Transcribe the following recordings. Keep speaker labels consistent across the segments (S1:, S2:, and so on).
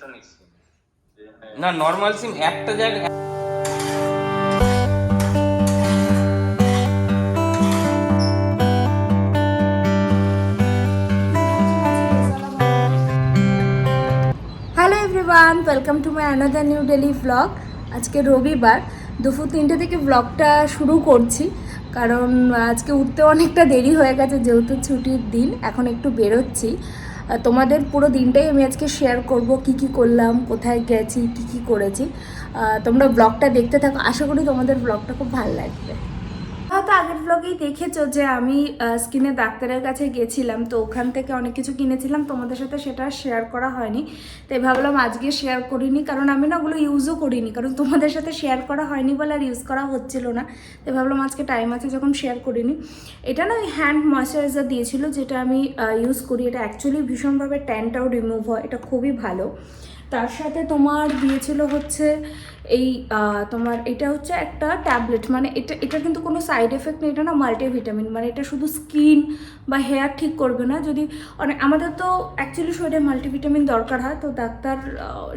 S1: তো নিচ্ছি
S2: না নর্মাল সিম একটা জায়গায়
S3: hello everyone welcome to my another new daily vlog আজকে রবিবার দুপুর তিনটে থেকে ব্লগটা শুরু করছি কারণ আজকে উঠতে অনেকটা দেরি হয়ে গেছে যেহেতু ছুটির দিন এখন একটু বেরোচ্ছি। তোমাদের পুরো দিনটাই আমি আজকে শেয়ার করব, কি কি করলাম, কোথায় গেছি, কি কি করেছি। তোমরা ব্লগটা দেখতে থাকো, আশা করি তোমাদের ব্লগটা খুব ভালো লাগবে। হয়তো আগের ব্লগেই দেখেছ যে আমি স্কিনে ডাক্তারের কাছে গেছিলাম। তো ওখান থেকে অনেক কিছু কিনেছিলাম। তোমাদের সাথে সেটা শেয়ার করা হয়নি। তাই ভাবলাম আজকে শেয়ার করিনি। কারণ আমি না ওগুলো ইউজও করিনি। কারণ তোমাদের সাথে শেয়ার করা হয়নি বলে আর ইউজ করা হচ্ছিল না। তাই ভাবলাম আজকে টাইম আছে যখন শেয়ার করিনি। এটা না ওই হ্যান্ড ময়শ্চারাইজার দিয়েছিল, যেটা আমি ইউজ করি। এটা অ্যাকচুয়ালি ভীষণভাবে ট্যানটাও রিমুভ হয়। এটা খুবই ভালো। তার সাথে তোমার দিয়েছিল হচ্ছে এই তোমার এটা হচ্ছে একটা ট্যাবলেট। মানে এটা এটা কিন্তু কোনো সাইড এফেক্ট নেই, এটা না মাল্টিভিটামিন। মানে এটা শুধু স্কিন বা হেয়ার ঠিক করবে না। যদি অনেক, আমাদের তো অ্যাকচুয়ালি শরীরে মাল্টিভিটামিন দরকার হয়। তো ডাক্তার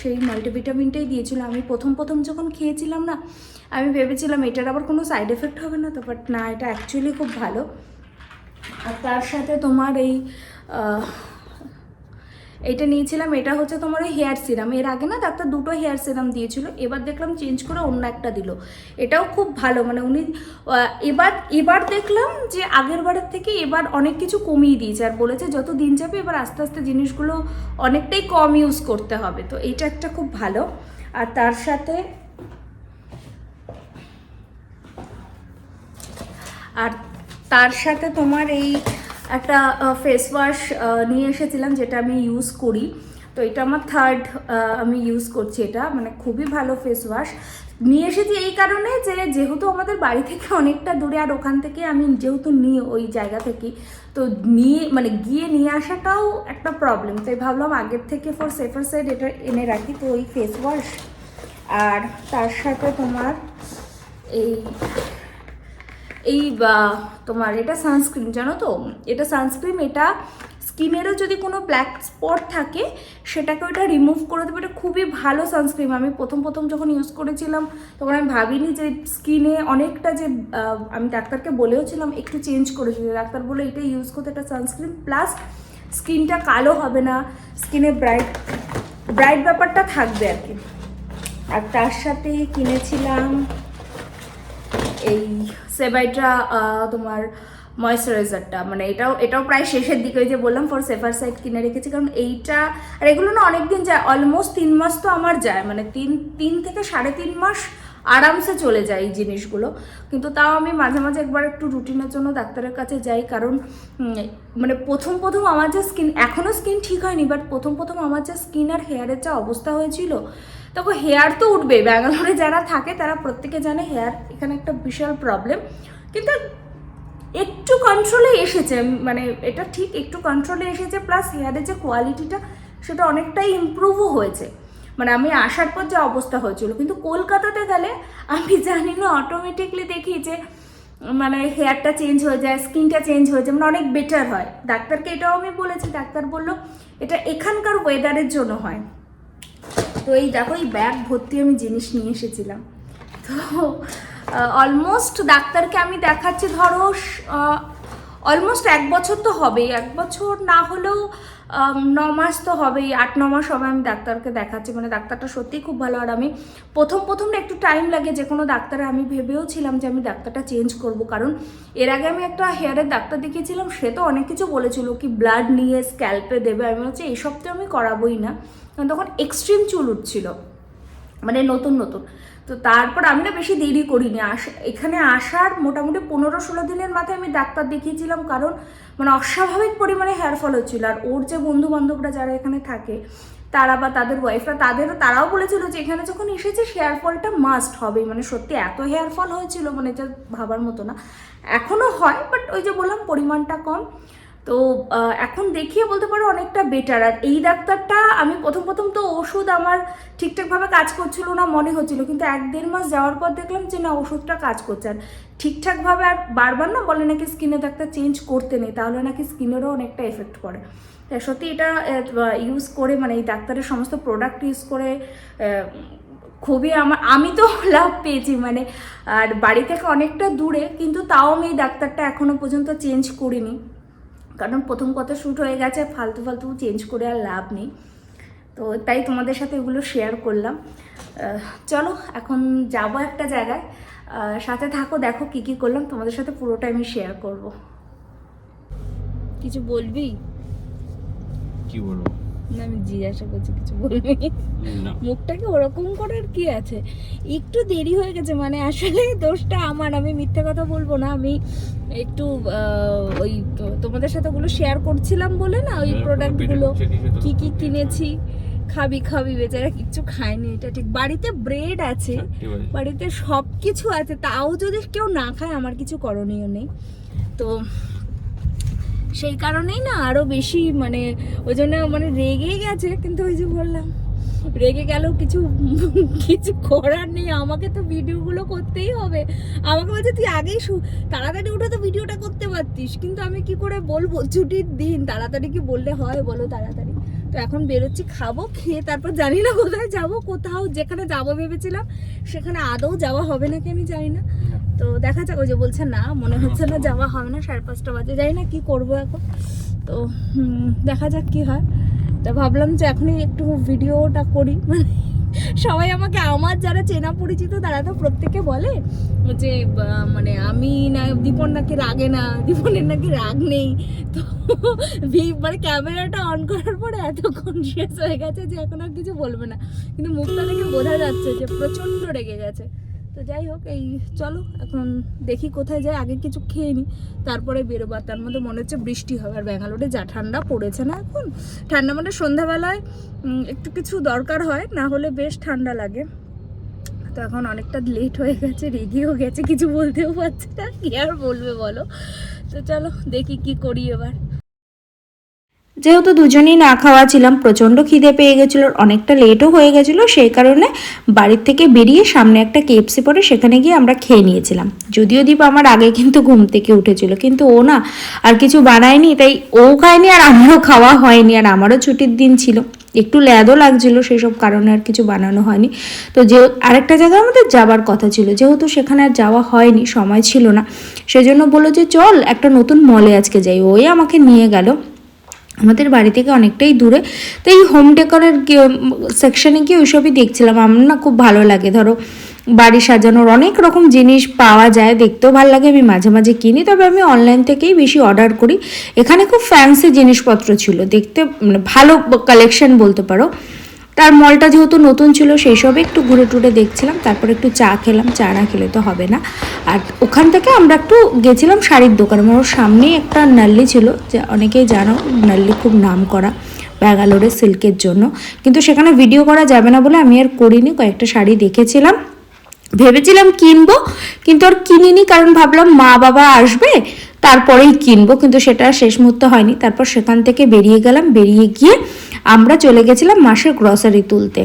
S3: সেই মাল্টিভিটামিনটাই দিয়েছিল। আমি প্রথম প্রথম যখন খেয়েছিলাম না, আমি ভেবেছিলাম এটার আবার কোনো সাইড এফেক্ট হবে না তো, বাট না, এটা অ্যাকচুয়ালি খুব ভালো। আর তার সাথে তোমার এই এটা নিয়েছিলাম, এটা হচ্ছে তোমার ওই হেয়ার সিরাম এর আগে না ডাক্তার দুটো হেয়ার সিরাম দিয়েছিল, এবার দেখলাম চেঞ্জ করে অন্য একটা দিল। এটাও খুব ভালো মানে উনি এবার এবার দেখলাম যে আগের বারের থেকে এবার অনেক কিছু কমিয়ে দিয়েছে, আর বলেছে যত দিন যাবে এবার আস্তে আস্তে জিনিসগুলো অনেকটাই কম ইউজ করতে হবে। তো এটা একটা খুব ভালো। আর তার সাথে আর তার সাথে তোমার এই একটা ফেস ওয়াশ নিয়ে এসেছিলাম যেটা আমি ইউজ করি। তো এটা আমার থার্ড আমি ইউজ করছি এটা। মানে খুবই ভালো ফেস ওয়াশ নিয়ে এসেছি এই কারণে যে যেহেতু আমাদের বাড়ি থেকে অনেকটা দূরে আর ওখান থেকে আমি যেহেতু নিই ওই জায়গা থেকে, তো নিয়ে মানে গিয়ে নিয়ে আসাটাও একটা প্রবলেম তাই ভাবলাম আগের থেকে ফর সেফার সাইড এটা এনে রাখি। তো ওই ফেস ওয়াশ আর তার সাথে তোমার এই এই তোমার এটা সানস্ক্রিন জানো তো? এটা সানস্ক্রিন এটা স্কিনেরও যদি কোনো ব্ল্যাক স্পট থাকে, সেটাকে ওটা রিমুভ করে দেবে। এটা খুবই ভালো সানস্ক্রিন আমি প্রথম প্রথম যখন ইউজ করেছিলাম, তখন আমি ভাবিনি যে স্কিনে অনেকটা যে আমি ডাক্তারকে বলেওছিলাম, একটু চেঞ্জ করেছি ডাক্তার বলে এটা ইউজ করতে একটা সানস্ক্রিন প্লাস স্কিনটা কালো হবে না, স্কিনে ব্রাইট ব্রাইট ব্যাপারটা থাকবে আর কি। আর তার সাথে কিনেছিলাম এই সেবাইটা তোমার ময়শ্চারাইজারটা মানে এটাও এটাও প্রায় শেষের দিকে যে বললাম ফর সেফার সাইড কিনে রেখেছি, কারণ এইটা, আর এগুলো না অনেক দিন যায় অলমোস্ট তিন মাস তো আমার যায় মানে তিন তিন থেকে সাড়ে তিন মাস আরামসে চলে যায় এই জিনিসগুলো। কিন্তু তাও আমি মাঝে মাঝে একবার একটু রুটিনের জন্য ডাক্তারের কাছে যাই, কারণ মানে প্রথম প্রথম আমার যে স্কিন এখনও স্কিন ঠিক হয়নি বাট প্রথম প্রথম আমার যে স্কিন আর হেয়ারের যা অবস্থা হয়েছিল, তখন হেয়ার তো উঠবে। ব্যাঙ্গালোরে যারা থাকে, তারা প্রত্যেকে জানে হেয়ার এখানে একটা বিশাল প্রবলেম কিন্তু একটু কন্ট্রোলে এসেছে মানে এটা ঠিক একটু কন্ট্রোলে এসেছে প্লাস হেয়ারের যে কোয়ালিটিটা সেটা অনেকটাই ইমপ্রুভও হয়েছে। মানে আমি আসার পর যে অবস্থা হয়েছিল। কিন্তু কলকাতাতে গেলে আমি জানি না অটোমেটিকলি দেখি যে মানে হেয়ারটা চেঞ্জ হয়ে যায় স্কিনটা চেঞ্জ হয়ে যায় মানে অনেক বেটার হয়। ডাক্তারকে এটাও আমি বলেছি, ডাক্তার বলল, এটা এখানকার ওয়েদারের জন্য হয়। তো এই দেখো, এই ব্যাগ ভর্তি আমি জিনিস নিয়ে এসেছিলাম। তো অলমোস্ট ডাক্তারকে আমি দেখাচ্ছি, ধরো অলমোস্ট এক বছর তো হবেই। এক বছর না হলেও ন মাস তো হবেই, আট, ন মাস হবে আমি ডাক্তারকে দেখাচ্ছি মানে ডাক্তারটা সত্যিই খুব ভালো। আর আমি প্রথম প্রথম একটু টাইম লাগে যে কোনো ডাক্তারে, আমি ভেবেও ছিলাম যে আমি ডাক্তারটা চেঞ্জ করব। কারণ এর আগে আমি একটা হেয়ারের ডাক্তার দেখিয়েছিলাম, সে তো অনেক কিছু বলেছিল কি ব্লাড নিয়ে স্ক্যাল্পে দেবে। আমি হচ্ছে এইসব তো আমি করাবোই না। কারণ তখন এক্সট্রিম চুল উঠছিল মানে নতুন নতুন। তো তারপর আমি না বেশি দেরি করিনি। আস, এখানে আসার মোটামুটি পনেরো ষোলো দিনের মাথায় আমি ডাক্তার দেখিয়েছিলাম, কারণ মানে অস্বাভাবিক পরিমাণে হেয়ার ফল হচ্ছিল। আর ওর যে বন্ধু বান্ধবরা যারা এখানে থাকে, তারা বা তাদের ওয়াইফরা তাদেরও, তারাও বলেছিল যে এখানে যখন এসেছে হেয়ার ফলটা মাস্ট হবেই মানে সত্যি এত হেয়ার ফল হয়েছিল মানে এটা ভাবার মতো না। এখনও হয় বাট ওই যে বললাম, পরিমাণটা কম। তো এখন দেখিয়ে বলতে পারো অনেকটা বেটার আর এই ডাক্তারটা, আমি প্রথম প্রথম তো ওষুধ আমার ঠিকঠাকভাবে কাজ করছিল না, মনে হচ্ছিল। কিন্তু এক দেড় মাস যাওয়ার পর দেখলাম যে, না, ওষুধটা কাজ করছে। আর ঠিকঠাকভাবে আর বারবার না বলে নাকি স্কিনে ডাক্তার চেঞ্জ করতে নেই, তাহলে নাকি স্কিনেরও অনেকটা এফেক্ট পড়ে। তা সত্যি এটা ইউজ করে মানে এই ডাক্তারের সমস্ত প্রোডাক্ট ইউজ করে খুবই আমার, আমি তো লাভ পেয়েছি মানে আর বাড়ি থেকে অনেকটা দূরে, কিন্তু তাও আমি এই ডাক্তারটা এখনও পর্যন্ত চেঞ্জ করিনি। কারণ প্রথম কথা শ্যুট হয়ে গেছে ফালতু ফালতু চেঞ্জ করে আর লাভ নেই। তো তাই তোমাদের সাথে এগুলো শেয়ার করলাম। চলো এখন যাব একটা জায়গায়। সাথে থাকো দেখো কি কি করলাম। তোমাদের সাথে পুরোটা আমি শেয়ার করব। কিছু বলবি?
S2: কি বলব?
S3: না আমি জিজ্ঞাসা করছি কিছু বলবি? মুখটাকে ওরকম করার কি আছে? একটু দেরি হয়ে গেছে মানে আসলে দোষটা আমার আমি মিথ্যে কথা বলব না আমি একটু ওই তোমাদের সাথে ওগুলো শেয়ার করছিলাম বলে না ওই প্রোডাক্টগুলো কি কি কিনেছি খাবি খাবি বেচারা কিচ্ছু খায়নি এটা ঠিক। বাড়িতে ব্রেড আছে বাড়িতে সব কিছু আছে তাও যদি কেউ না খায় আমার কিছু করণীয় নেই। তো সেই কারণেই না আরও বেশি মানে ওই জন্য মানে রেগে গেছে, কিন্তু ওই যে বললাম, রেগে গেল কিছু কিছু করার নেই, আমাকে তো ভিডিওগুলো করতেই হবে। আমাকে বলছে, তুই আগেই শু তাড়াতাড়ি উঠে তো ভিডিওটা করতে পারতিস, কিন্তু আমি কি করে বলব? ছুটির দিন, তাড়াতাড়ি কি বললে হয় বলো তাড়াতাড়ি। তো এখন বেরোচ্ছি, খাব, খেয়ে তারপর জানি না কোথায় যাব, কোথাও যেখানে যাব ভেবেছিলাম, সেখানে আদৌ যাওয়া হবে নাকি আমি জানি না তো দেখা যাক ওই যে বলছে না মনে হচ্ছে না যাওয়া হবে না সাড়ে পাঁচটা বাজে। যাই না কি করব এখন। তো দেখা যাক কি হয়। তা ভাবলাম যে এখনই একটু ভিডিওটা করি। মানে সবাই আমাকে আমার যারা চেনা পরিচিত তারা তো প্রত্যেকে বলে যে মানে আমি না দীপন নাকি রাগে না দীপনের নাকি রাগ নেই। তো ভি- মানে ক্যামেরাটা অন করার পরে এত কনসিয়াস হয়ে গেছে যে এখন আর কিছু বলবে না। কিন্তু মুখটা দেখে বোঝা যাচ্ছে যে প্রচণ্ড রেগে গেছে। তো যাই হোক, এই চলো, এখন দেখি কোথায় যাই আগে কিছু খেয়ে নিই তারপরে বেরোবার তার মধ্যে মনে হচ্ছে বৃষ্টি হবে। আর ব্যাঙ্গালোরে যা ঠান্ডা পড়েছে না এখন? ঠান্ডা মানে সন্ধ্যাবেলায় একটু কিছু দরকার হয়, না হলে বেশ ঠান্ডা লাগে। তো এখন অনেকটা লেট হয়ে গেছে, রেগেও গেছে, কিছু বলতেও পারছে না। কি আর বলবে বলো? তো চলো, দেখি কি করি এবার। যেহেতু দুজনেই না খাওয়া ছিলাম প্রচণ্ড খিদে পেয়ে গেছিল, অনেকটা লেটও হয়ে গেছিল, সেই কারণে বাড়ির থেকে বেরিয়ে সামনে একটা কেএফসি পরে সেখানে গিয়ে আমরা খেয়ে নিয়েছিলাম। যদিও দীপ আমার আগে কিন্তু ঘুম থেকে উঠেছিল, কিন্তু ও না, আর কিছু বানায়নি, তাই ও খায়নি আর আমারও খাওয়া হয়নি, আর আমারও ছুটির দিন ছিল। একটু ল্যাদও লাগছিল, সেসব কারণে আর কিছু বানানো হয়নি। তো যে আরেকটা জায়গায় আমাদের যাবার কথা ছিল, যেহেতু সেখানে আর যাওয়া হয়নি, সময় ছিল না, সেজন্য বলল যে চল একটা নতুন মলে আজকে যাই, ওই আমাকে নিয়ে গেল। আমাদের বাড়ি থেকে অনেকটাই দূরে। তো এই হোম ডেকোরের সেকশানে গিয়ে ওইসবই দেখছিলাম। আমার না খুব ভালো লাগে। ধরো, বাড়ি সাজানোর অনেক রকম জিনিস পাওয়া যায়। দেখতেও ভালো লাগে। আমি মাঝে মাঝে কিনি। তবে আমি অনলাইন থেকেই বেশি অর্ডার করি। এখানে খুব ফ্যান্সি জিনিসপত্র ছিল। দেখতে মানে ভালো কালেকশন বলতে পারো। তার মলটা যেহেতু নতুন ছিল সেই সবে একটু ঘুরে টুরে দেখছিলাম, তারপর একটু চা খেলাম, চা না খেলে তো হবে না। আর ওখান থেকে আমরা একটু গেছিলাম শাড়ির দোকানে আমার ওর সামনেই একটা নাল্লি ছিল, যে অনেকেই জানো নাল্লি খুব নাম করা ব্যাঙ্গালোরের সিল্কের জন্য। কিন্তু সেখানে ভিডিও করা যাবে না বলে আমি আর করিনি, কয়েকটা শাড়ি দেখেছিলাম। ভেবেছিলাম কিনবো, কিন্তু আর কিনিনি, কারণ ভাবলাম মা বাবা আসবে তারপরেই কিনবো, কিন্তু সেটা শেষ মুহূর্তে হয়নি। তারপর সেখান থেকে বেরিয়ে গেলাম, বেরিয়ে গিয়ে আমরা চলে গেছিলাম মাসের গ্রসারি তুলতে।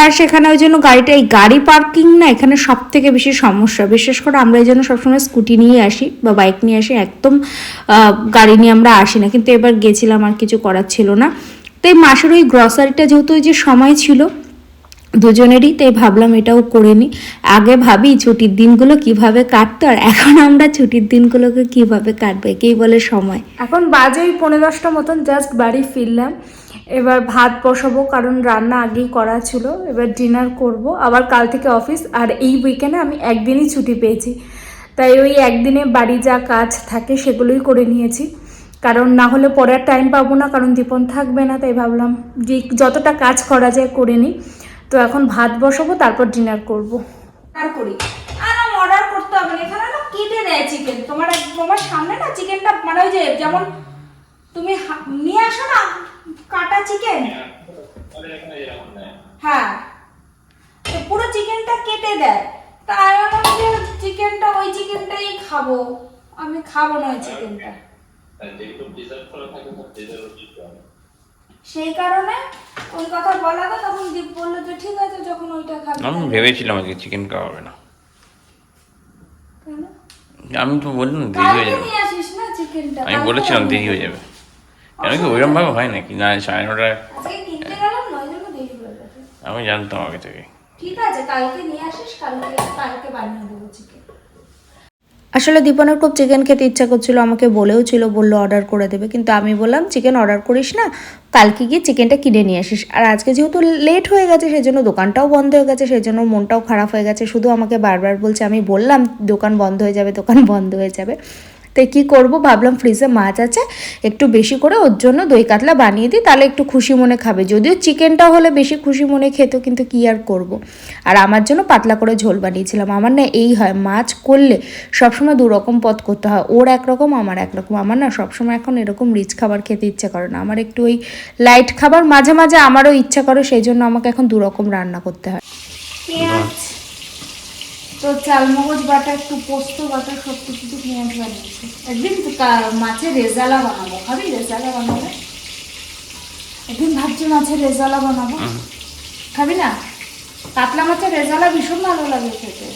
S3: আর সেখানে ওই জন্য গাড়িটা, এই গাড়ি পার্কিং না এখানে সব থেকে বেশি সমস্যা। বিশেষ করে আমরা এই জন্য সবসময় স্কুটি নিয়ে আসি বা বাইক নিয়ে আসি, একদম গাড়ি নিয়ে আমরা আসি না। কিন্তু এবার গেছিলাম আর কিছু করার ছিল না। তো এই মাসের ওই গ্রসারিটা যেহেতু ওই যে সময় ছিল দুজনেরই তাই ভাবলাম এটাও করে নিই আগে ভাবি ছুটির দিনগুলো কীভাবে কাটতো, আর এখন আমরা ছুটির দিনগুলোকে কীভাবে কাটবো, একেই বলে সময়। এখন বাজে ওই পনেরো দশটা মতন, জাস্ট বাড়ি ফিরলাম। এবার ভাত বসাবো, কারণ রান্না আগেই করা ছিল। এবার ডিনার করব, আবার কাল থেকে অফিস, আর এই উইকেন্ডে আমি একদিনই ছুটি পেয়েছি। তাই ওই একদিনে বাড়ি যা কাজ থাকে সেগুলোই করে নিয়েছি। কারণ না হলে পরে আর টাইম পাবো না, কারণ দীপন থাকবে না, তাই ভাবলাম যে যতটা কাজ করা যায় করে নিই তো এখন ভাত বসাবো তারপর ডিনার করব। আর করি? আর অর্ডার করতে হবে না এখানে না কেটে দেয় চিকেন তোমার তোমার সামনে না চিকেনটা মানে ওই যে যেমন তুমি হা- নিয়ে আসো না কাটা চিকেন হ্যাঁ। তো পুরো চিকেনটা কেটে দেয়। তা আমি যে চিকেনটা ওই চিকেনটাই খাব। আমি খাব না ওই চিকেনটা সেই কারণে ওই কথা তখন দীপ বলল যে ঠিক আছে যখন ওইটা খাবি
S2: আমি ভেবেছিলাম আজকে চিকেন খাওয়া হবে না? আমি তো বললাম দেরি হয়ে যাবে। আমি বলেছিলাম দেরি হয়ে যাবে। কেন কি ওইরকম ভাবে হয় নাকি? না সাড়ে নটা আমি জানতাম আগে থেকে।
S4: ঠিক আছে কালকে নিয়ে আসিস কালকে কালকে বানিয়ে দেবো চিকেন
S3: আসলে দীপনের খুব চিকেন খেতে ইচ্ছা করছিল, আমাকে বলেও ছিল, বলল অর্ডার করে দেবে। কিন্তু আমি বললাম চিকেন অর্ডার করিস না, কালকে গিয়ে চিকেনটা কিনে নিয়ে আসিস। আর আজকে যেহেতু লেট হয়ে গেছে সেই জন্য দোকানটাও বন্ধ হয়ে গেছে সেই জন্য মনটাও খারাপ হয়ে গেছে। শুধু আমাকে বারবার বলছে, আমি বললাম দোকান বন্ধ হয়ে যাবে, দোকান বন্ধ হয়ে যাবে। তাই কী করব? ভাবলাম ফ্রিজে মাছ আছে, একটু বেশি করে ওর জন্য দই কাতলা বানিয়ে দিই, তাহলে একটু খুশি মনে খাবে। যদিও চিকেনটা হলে বেশি খুশি মনে খেত, কিন্তু কী আর করব। আর আমার জন্য পাতলা করে ঝোল বানিয়েছিলাম। আমার না এই হয়, মাছ করলে সবসময় দু রকম পদ করতে হয়। ওর একরকম, আমার একরকম। আমার না সবসময় এখন এরকম রিচ খাবার খেতে ইচ্ছা করে না। আমার একটু ওই লাইট খাবার মাঝে মাঝে আমারও ইচ্ছা করে, সেই জন্য আমাকে এখন দু রকম রান্না করতে হয়।
S4: তো চালমগজ বাটা একটু পোস্ত বাটা সব কিছু দিয়ে পেঁয়াজ বানিয়েছি একদিন তো মাছের রেজালা বানাবো। খাবি রেজালা বানাবে? একদিন ভাবছি মাছের রেজালা বানাবো। খাবি না? কাতলা মাছের রেজালা ভীষণ ভালো লাগে খেতে।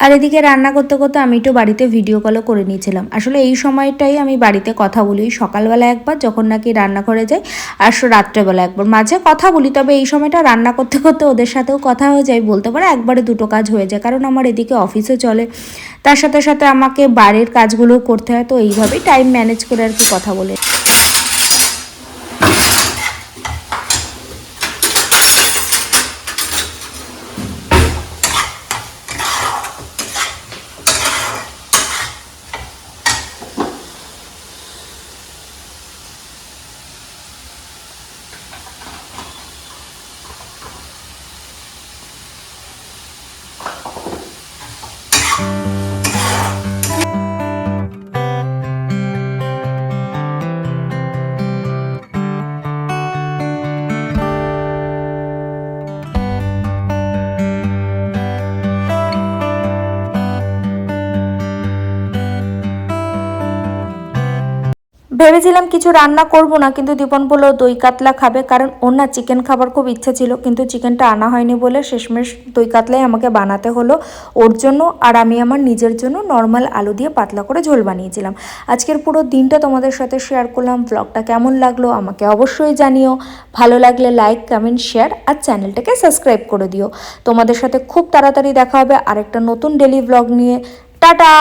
S3: আর এদিকে রান্না করতে করতে আমি একটু বাড়িতে ভিডিও কলও করে নিয়েছিলাম। আসলে এই সময়টাই আমি বাড়িতে কথা বলি। সকালবেলা একবার, যখন নাকি রান্নাঘরে যাই, আর রাত্রেবেলা একবার। মাঝে কথা বলি, তবে এই সময়টা রান্না করতে করতে ওদের সাথেও কথা হয়ে যায়। বলতে পারো একবারে দুটো কাজ হয়ে যায়, কারণ আমার এদিকে অফিসে চলে। তার সাথে সাথে আমাকে বাড়ির কাজগুলোও করতে হয়, তো এইভাবেই টাইম ম্যানেজ করে আর কি কথা বলে। ভেবেছিলাম কিছু রান্না করব না, কিন্তু দীপন বলল, দই কাতলা খাবে। কারণ ওর না চিকেন খাবার খুব ইচ্ছা ছিল, কিন্তু চিকেনটা আনা হয়নি বলে শেষমেশ দই কাতলাই আমাকে বানাতে হলো ওর জন্য, আর আমি আমার নিজের জন্য নর্মাল আলু দিয়ে পাতলা করে ঝোল বানিয়েছিলাম। আজকের পুরো দিনটা তোমাদের সাথে শেয়ার করলাম ব্লগটা কেমন লাগল আমাকে অবশ্যই জানিও। ভালো লাগলে লাইক কমেন্ট শেয়ার আর চ্যানেলটাকে সাবস্ক্রাইব করে দিও। তোমাদের সাথে খুব তাড়াতাড়ি দেখা হবে আরেকটা নতুন ডেলি ব্লগ নিয়ে। টাটা!